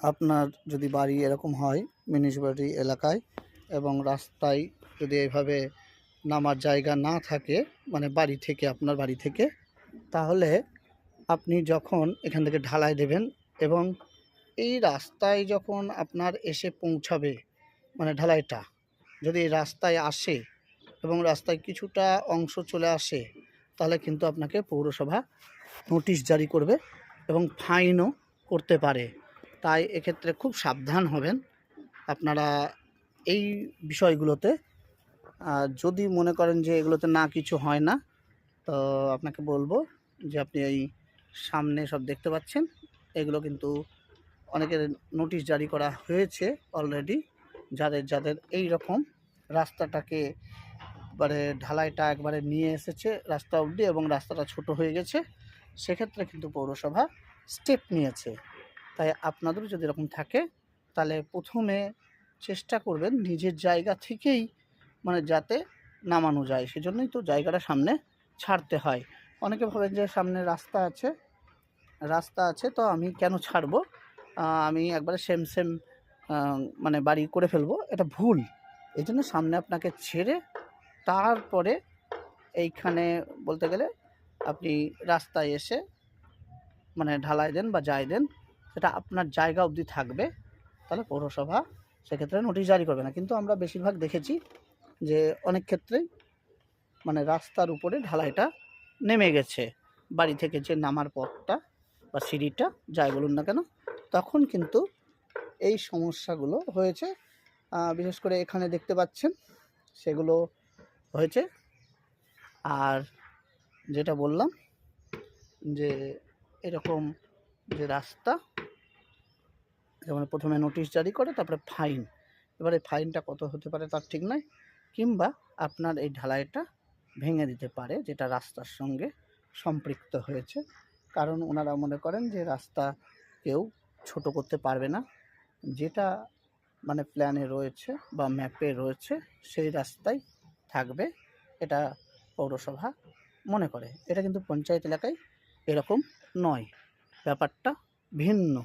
আপনার যদি বাড়ি এরকম হয় মিউনিসিপ্যালিটি এলাকায় এবং রাস্তায় যদি এইভাবে নামার জায়গা না থাকে মানে বাড়ি থেকে, আপনার বাড়ি থেকে, তাহলে আপনি যখন এখান থেকে ঢালাই দেবেন এবং এই রাস্তায় যখন আপনার এসে পৌঁছাবে মানে ঢালাইটা, যদি রাস্তায় আসে এবং রাস্তায় কিছুটা অংশ চলে আসে, তাহলে কিন্তু আপনাকে পৌরসভা নোটিশ জারি করবে এবং ফাইনও করতে পারে। তাই এক্ষেত্রে খুব সাবধান হবেন। আপনারা এই বিষয়গুলোতে যদি মনে করেন যে এগুলোতে না কিছু হয় না, তো আপনাকে বলব যে আপনি এই সামনে সব দেখতে পাচ্ছেন, এগুলো কিন্তু অনেকের নোটিশ জারি করা হয়েছে অলরেডি যাদের যাদের এই রকম রাস্তাটাকে একবারে ঢালাইটা একবারে নিয়ে এসেছে রাস্তা অবধি এবং রাস্তাটা ছোট হয়ে গেছে, সেক্ষেত্রে কিন্তু পৌরসভা স্টেপ নিয়েছে। তাই আপনাদেরও যদি এরকম থাকে, তাহলে প্রথমে চেষ্টা করবেন নিজের জায়গা থেকেই মানে যাতে নামানো যায়। সেজন্যই তো জায়গাটা সামনে ছাড়তে হয়। অনেকে ভাবেন যে সামনে রাস্তা আছে রাস্তা আছে, তো আমি কেন ছাড়বো? আমি একবারে সেম সেম মানে বাড়ি করে ফেলব, এটা ভুল। এই জন্য সামনে আপনাকে ছেড়ে তারপরে এইখানে বলতে গেলে আপনি রাস্তায় এসে মানে ঢালাই দেন বা যাই দেন। সেটা আপনার জায়গা অবধি থাকবে, তাহলে পৌরসভা সেক্ষেত্রে নোটিশ জারি করবে না। কিন্তু আমরা বেশিরভাগ দেখেছি যে অনেক ক্ষেত্রেই মানে রাস্তার উপরে ঢালাইটা নেমে গেছে। বাড়ি থেকে যে নামার পথটা বা সিঁড়িটা, যাই বলুন না কেন, তখন কিন্তু এই সমস্যাগুলো হয়েছে। বিশেষ করে এখানে দেখতে পাচ্ছেন, সেগুলো হয়েছে। আর যেটা বললাম যে এরকম যে রাস্তা যেমন প্রথমে নোটিশ জারি করে, তারপরে ফাইন এবারে ফাইনটা কত হতে পারে তার ঠিক নয় কিংবা আপনার এই ঢালাইটা ভেঙে দিতে পারে, যেটা রাস্তার সঙ্গে সম্পৃক্ত হয়েছে। কারণ ওনারা মনে করেন যে রাস্তা কেউ ছোট করতে পারবে না। যেটা মানে প্ল্যানে রয়েছে বা ম্যাপে রয়েছে, সেই রাস্তায় থাকবে, এটা পৌরসভা মনে করে। এটা কিন্তু পঞ্চায়েত এলাকায় এরকম নয়। ব্যাপারটা ভিন্ন।